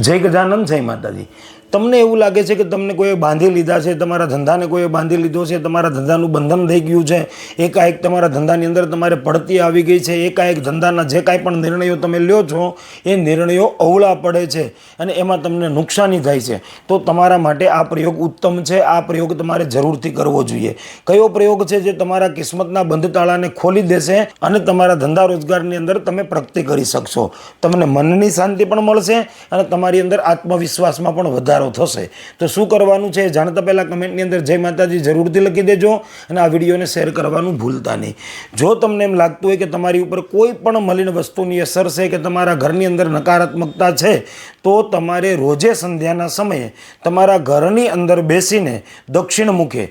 જય ગજાનંદ જય માતાજી. તમને એવું લાગે છે કે તમને કોઈએ બાંધી લીધા છે, તમારા ધંધાને કોઈએ બાંધી લીધો છે, તમારા ધંધાનું બંધન થઈ ગયું છે, એકાએક તમારા ધંધાની અંદર તમારે પડતી આવી ગઈ છે, એકાએક ધંધાના જે કાંઈ પણ નિર્ણયો તમે લ્યો છો, એ નિર્ણયો અવળા પડે છે અને એમાં તમને નુકસાની થાય છે. તો તમારા માટે આ પ્રયોગ ઉત્તમ છે, આ પ્રયોગ તમારે જરૂરથી કરવો જોઈએ. કયો પ્રયોગ છે જે તમારા કિસ્મતના બંધ તાળાને ખોલી દેશે અને તમારા ધંધા રોજગારની અંદર તમે પ્રગતિ કરી શકશો? તમને મનની શાંતિ પણ મળશે અને તમારી અંદર આત્મવિશ્વાસમાં પણ વધારો થશે. તો શું કરવાનું છે જાણતા પહેલાં કમેન્ટની અંદર જય માતાજી જરૂરથી લખી દેજો અને આ વિડીયોને શેર કરવાનું ભૂલતા નહીં. જો તમને એમ લાગતું હોય કે તમારી ઉપર કોઈ પણ મલિન વસ્તુની અસર છે કે તમારા ઘરની અંદર નકારાત્મકતા છે, તો તમારે રોજે સંધ્યાના સમયે તમારા ઘરની અંદર બેસીને દક્ષિણ મુખે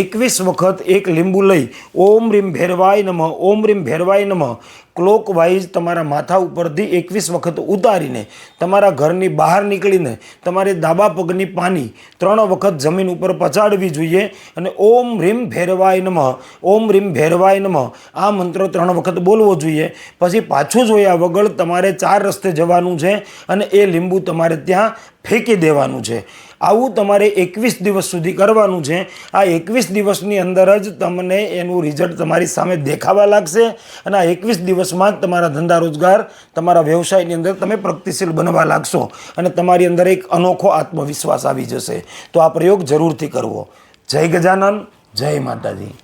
એકવીસ વખત એક લીંબુ લઈ ઓમ રીમ ભેરવાય નમઃ, ઓમ રીમ ભેરવાય નમઃ ક્લોક વાઇઝ તમારા માથા ઉપરથી એકવીસ વખત ઉતારીને તમારા ઘરની બહાર નીકળીને તમારે ડાબા પગની પાની ત્રણ વખત જમીન ઉપર પચાડવી જોઈએ અને ઓમ રીમ ભેરવાય નમઃ, ઓમ રીમ ભેરવાય નમઃ. આ મંત્ર ત્રણ વખત બોલવો જોઈએ. પછી પાછું જોયા વગર તમારે ચાર રસ્તે જવાનું છે અને એ લીંબુ તમારે ત્યાં ફેંકી દેવાનું છે. આવું તમારે એકવીસ દિવસ સુધી કરવાનું છે. આ એકવીસ દિવસની અંદર જ તમને એનું રિઝલ્ટ તમારી સામે દેખાવા લાગશે અને આ એકવીસ દિવસમાં જ તમારા ધંધા રોજગાર તમારા વ્યવસાયની અંદર તમે પ્રગતિશીલ બનવા લાગશો અને તમારી અંદર એક અનોખો આત્મવિશ્વાસ આવી જશે. તો આ પ્રયોગ જરૂરથી કરવો. જય ગજાનન, જય માતાજી.